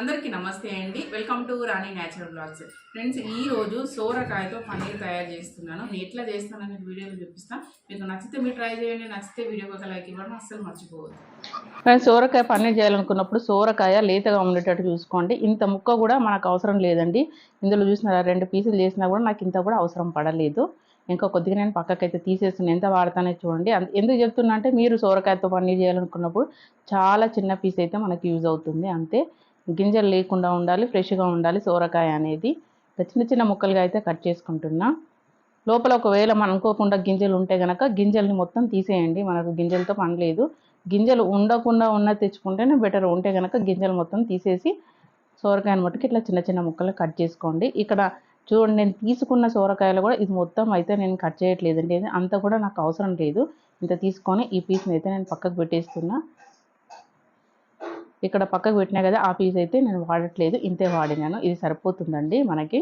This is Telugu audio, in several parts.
అందరికీ నమస్తే అండి. Welcome to Rani natural blogs friends ఈ రోజు సోరకాయతో పన్నీర్ తయారు చేస్తున్నాను. నేను ఎట్లా చేస్తానని వీడియోలో చూపిస్తాను మీకు నచ్చితే మీరు ట్రై చేయండి నచ్చితే వీడియోకి ఒక లైక్ ఇవ్వడం అస్సలు మర్చిపోవద్దు. ఫ్రెండ్స్ సోరకాయ పన్నీర్ చేయాలనుకున్నప్పుడు సోరకాయ లేతగా ఉండేటట్టు చూసుకోండి. ఇంత ముక్క కూడా మనకు అవసరం లేదండి. ఇందులో చూసిన రెండు పీసులు చేసినా కూడా నాకు ఇంత కూడా అవసరం పడలేదు. ఇంకా కొద్దిగా నేను పక్కకైతే తీసేస్తున్నాను ఎంత వాడతానే చూడండి. ఎందుకు చెప్తున్నా అంటే మీరు సోరకాయతో పన్నీర్ చేయాలనుకున్నప్పుడు చాలా చిన్న పీస్ అయితే మనకి యూజ్ అవుతుంది. అంతే. గింజలు లేకుండా ఉండాలి ఫ్రెష్గా ఉండాలి సోరకాయ అనేది. చిన్న చిన్న ముక్కలుగా అయితే కట్ చేసుకుంటున్నా. లోపల ఒకవేళ మనం అనుకోకుండా గింజలు ఉంటే కనుక గింజల్ని మొత్తం తీసేయండి. మనకు గింజలతో పని లేదు. గింజలు ఉండకుండా ఉన్న తెచ్చుకుంటేనే బెటర్. ఉంటే కనుక గింజలు మొత్తం తీసేసి సోరకాయను మట్టుకు ఇట్లా చిన్న చిన్న ముక్కలు కట్ చేసుకోండి. ఇక్కడ చూడండి నేను తీసుకున్న సోరకాయలు కూడా ఇది మొత్తం అయితే నేను కట్ చేయట్లేదండి. అంత అంతా కూడా నాకు అవసరం లేదు. ఇంత తీసుకొని ఈ పీస్ని అయితే నేను పక్కకు పెట్టేస్తున్నా. ఇక్కడ పక్కకు పెట్టినా కదా ఆ పీస్ అయితే నేను వాడట్లేదు. ఇంతే వాడినాను. ఇది సరిపోతుందండి మనకి.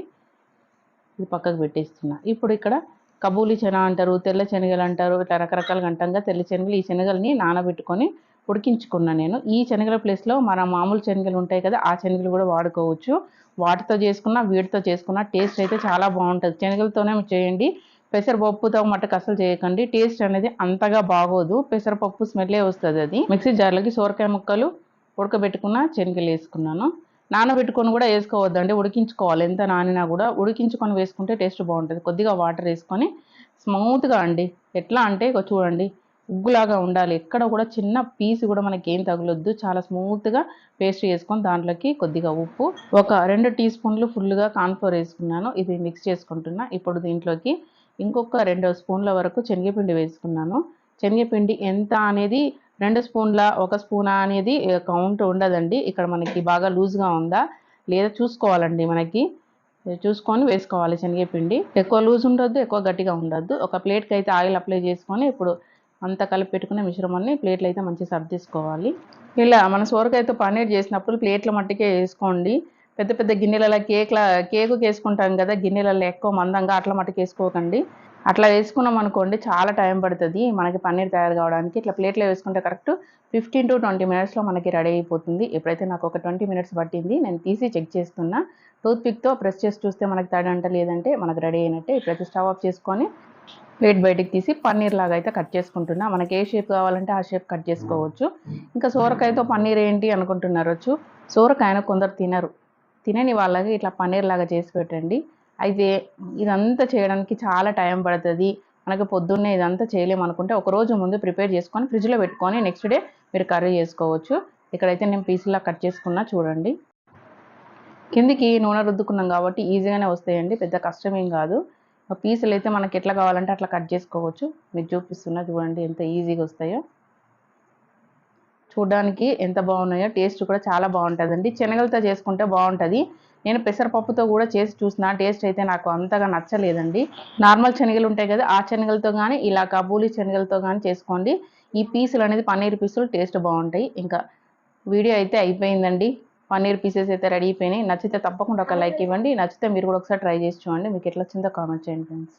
ఇది పక్కకు పెట్టేస్తున్నా. ఇప్పుడు ఇక్కడ కబూలి శన అంటారు తెల్ల శనగలు అంటారు ఇట్లా రకరకాలుగా అంటాంగా తెల్ల శనగలు. ఈ శనగల్ని నానబెట్టుకొని ఉడికించుకున్నా నేను. ఈ శనగల ప్లేస్లో మన మామూలు శనగలు ఉంటాయి కదా ఆ శనగలు కూడా వాడుకోవచ్చు. వాటితో చేసుకున్న వీటితో చేసుకున్న టేస్ట్ అయితే చాలా బాగుంటుంది. శనగలతోనే చేయండి. పెసరపప్పుతో మట్టుకు అసలు చేయకండి. టేస్ట్ అనేది అంతగా బాగోదు. పెసరపప్పు స్మెల్లే వస్తుంది అది. మిక్సీ జార్లకి సోరకాయ ముక్కలు ఉడకబెట్టుకున్న శనగలు వేసుకున్నాను నానబెట్టుకొని కూడా వేసుకోవద్దండి ఉడికించుకోవాలి. ఎంత నానినా కూడా ఉడికించుకొని వేసుకుంటే టేస్ట్ బాగుంటుంది. కొద్దిగా వాటర్ వేసుకొని స్మూత్గా అండి. ఎట్లా అంటే చూడండి ఉగ్గులాగా ఉండాలి. ఎక్కడ కూడా చిన్న పీస్ కూడా మనకి ఏం తగులొద్దు. చాలా స్మూత్గా పేస్ట్ చేసుకొని దాంట్లోకి కొద్దిగా ఉప్పు ఒక రెండు టీ స్పూన్లు ఫుల్గా కాన్ఫ్లోర్ వేసుకున్నాను. ఇది మిక్స్ చేసుకుంటున్నా. ఇప్పుడు దీంట్లోకి ఇంకొక రెండు స్పూన్ల వరకు శనగపిండి వేసుకున్నాను. శనగపిండి ఎంత అనేది రెండు స్పూన్ల ఒక స్పూనా అనేది కౌంట్ ఉండదండి. ఇక్కడ మనకి బాగా లూజ్గా ఉందా లేదా చూసుకోవాలండి మనకి. చూసుకొని వేసుకోవాలి శనగపిండి. ఎక్కువ లూజ్ ఉండొద్దు ఎక్కువ గట్టిగా ఉండొద్దు. ఒక ప్లేట్కి అయితే ఆయిల్ అప్లై చేసుకొని ఇప్పుడు అంతా కలిపి పెట్టుకునే మిశ్రమాన్ని ప్లేట్లు అయితే మంచిగా సర్వ్ చేసుకోవాలి. ఇలా మన సోరకాయతో పన్నీర్ చేసినప్పుడు ప్లేట్ల మట్టికే వేసుకోండి. పెద్ద పెద్ద గిన్నెలలో కేక్ల కేకు వేసుకుంటాం కదా గిన్నెలలో ఎక్కువ మందంగా అట్లా మట్టుకు వేసుకోకండి అట్లా వేసుకున్నాం అనుకోండి చాలా టైం పడుతుంది. మనకి పన్నీర్ తయారు కావడానికి ఇట్లా ప్లేట్లో వేసుకుంటే కరెక్ట్ ఫిఫ్టీన్ టు ట్వంటీ మినిట్స్లో మనకి రెడీ అయిపోతుంది. ఎప్పుడైతే నాకు ఒక ట్వంటీ మినిట్స్ పట్టింది నేను తీసి చెక్ చేస్తున్నా. టూత్ పిక్తో ప్రెస్ చేసి చూస్తే మనకి తడి అంట లేదంటే మనకు రెడీ అయినట్టే ఇప్పుడైతే స్టవ్ ఆఫ్ చేసుకొని ప్లేట్ బయటికి తీసి పన్నీర్ లాగా అయితే కట్ చేసుకుంటున్నా. మనకి ఏ షేప్ కావాలంటే ఆ షేప్ కట్ చేసుకోవచ్చు. ఇంకా సోరకాయతో పన్నీర్ ఏంటి అనుకుంటున్నారు వచ్చు సోరకాయను కొందరు తినరు. తినని వాళ్ళకి ఇట్లా పన్నీర్ లాగా చేసి పెట్టండి. అయితే ఇదంతా చేయడానికి చాలా టైం పడుతుంది. మనకి పొద్దున్నే ఇదంతా చేయలేము అనుకుంటే ఒక రోజు ముందు ప్రిపేర్ చేసుకొని ఫ్రిడ్జ్లో పెట్టుకొని నెక్స్ట్ డే మీరు కర్రీ చేసుకోవచ్చు. ఇక్కడైతే నేను పీసులా కట్ చేసుకున్నా చూడండి. కిందికి నూనె రుద్దుకున్నాం కాబట్టి ఈజీగానే వస్తాయండి పెద్ద కష్టమేం కాదు. పీసులు అయితే మనకి ఎట్లా కావాలంటే అట్లా కట్ చేసుకోవచ్చు. మీకు చూపిస్తున్నా చూడండి ఎంత ఈజీగా వస్తాయో. చూడడానికి ఎంత బాగున్నాయో టేస్ట్ కూడా చాలా బాగుంటుందండి. శనగలతో చేసుకుంటే బాగుంటుంది. నేను పెసరపప్పుతో కూడా చేసి చూసిన టేస్ట్ అయితే నాకు అంతగా నచ్చలేదండి. నార్మల్ శనగలు ఉంటాయి కదా ఆ శనగలతో కానీ ఇలా కబూలి శనగలతో కానీ చేసుకోండి. ఈ పీసులు అనేది పన్నీర్ పీసులు టేస్ట్ బాగుంటాయి. ఇంకా వీడియో అయితే అయిపోయిందండి. పన్నీర్ పీసెస్ అయితే రెడీ అయిపోయినాయి. నచ్చితే తప్పకుండా ఒక లైక్ ఇవ్వండి. నచ్చితే మీరు కూడా ఒకసారి ట్రై చేసి చూడండి. మీకు ఎట్లా వచ్చిందో కామెంట్ చేయండి ఫ్రెండ్స్.